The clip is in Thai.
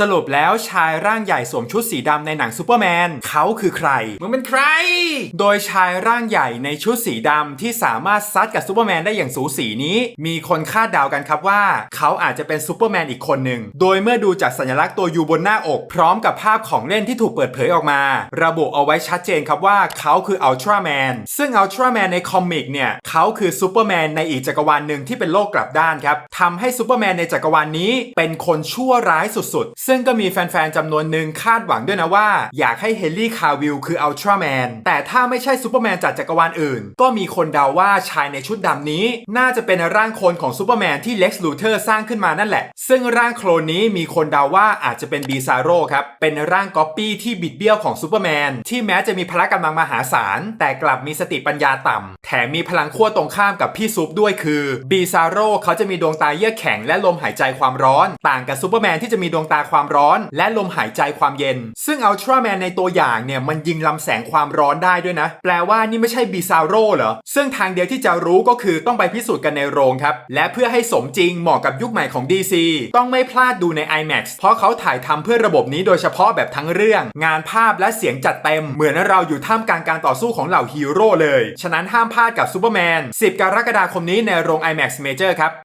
สรุปแล้วชายร่างใหญ่สวมชุดสีดำในหนังซูเปอร์แมนเขาคือใครมึงเป็นใคร โดยชายร่างใหญ่ในชุดสีดำที่สามารถซัดกับซูเปอร์แมนได้อย่างสูสีนี้ มีคนคาดเดากันครับว่า เขาอาจจะเป็นซูเปอร์แมนอีกคนหนึ่ง โดยเมื่อดูจากสัญลักษณ์ตัวยูบนหน้าอก พร้อมกับภาพของเล่นที่ถูกเปิดเผยออกมา ระบุเอาไว้ชัดเจนครับว่าเขาคืออัลตร้าแมนซึ่งอัลตร้าแมนในคอมิกเนี่ยเขาคือซูเปอร์แมนในอีกจักรวาลหนึ่งที่เป็นโลกกลับด้านครับทำให้ซูเปอร์แมนในจักรวาลนี้เป็นคนชั่วร้ายสุดๆซึ่งก็มีแฟนๆจำนวนหนึ่งคาดหวังด้วยนะว่า อยากให้เฮนรี่คาวิลคืออัลตร้าแมนแต่ถ้าไม่ใช่ซูเปอร์แมนจากจักรวาลอื่น ก็มีคนเดาว่าชายในชุดดำนี้ น่าจะเป็นร่างโคลนของซูเปอร์แมนที่เล็กซ์ลูเทอร์สร้างขึ้นมานั่นแหละ ซึ่งร่างโคลนนี้มีคนเดาว่าอาจจะเป็นบีซาโรครับ เป็นร่างก๊อปปี้ที่บิดเบี้ยวของซูเปอร์แมนที่แม้จะมีพละกำลังมหาศาลแต่กลับมีสติปัญญาต่ำ มมีพลังขั้วตรงข้ามกับพี่ซุปด้วยคือบีซาโรเขาจะมีดวงตาเยือกแข็งและลมหายใจความร้อน ต่างกับซูเปอร์แมนที่จะมีดวงตาความร้อน และลมหายใจความเย็น ซึ่งอัลตร้าแมนในตัวอย่างเนี่ยมันยิงลำแสงความร้อนได้ด้วยนะ แปลว่านี่ไม่ใช่บีซาโรเหรอ ซึ่งทางเดียวที่จะรู้ก็คือต้องไปพิสูจน์กันในโรงครับ และเพื่อให้สมจริงเหมาะกับยุคใหม่ของ DC ต้องไม่พลาดดูใน IMAX เพราะเขาถ่ายทำเพื่อระบบนี้โดยเฉพาะแบบทั้งเรื่อง งานภาพและเสียงจัดเต็ม เหมือนเราอยู่ท่ามกลางการต่อสู้ของเหล่าฮีโร่เลย ฉะนั้นห้ามพลาดกับซูเปอร์แมน 10 กรกฎาคมนี้ในโรง IMAX Major ครับ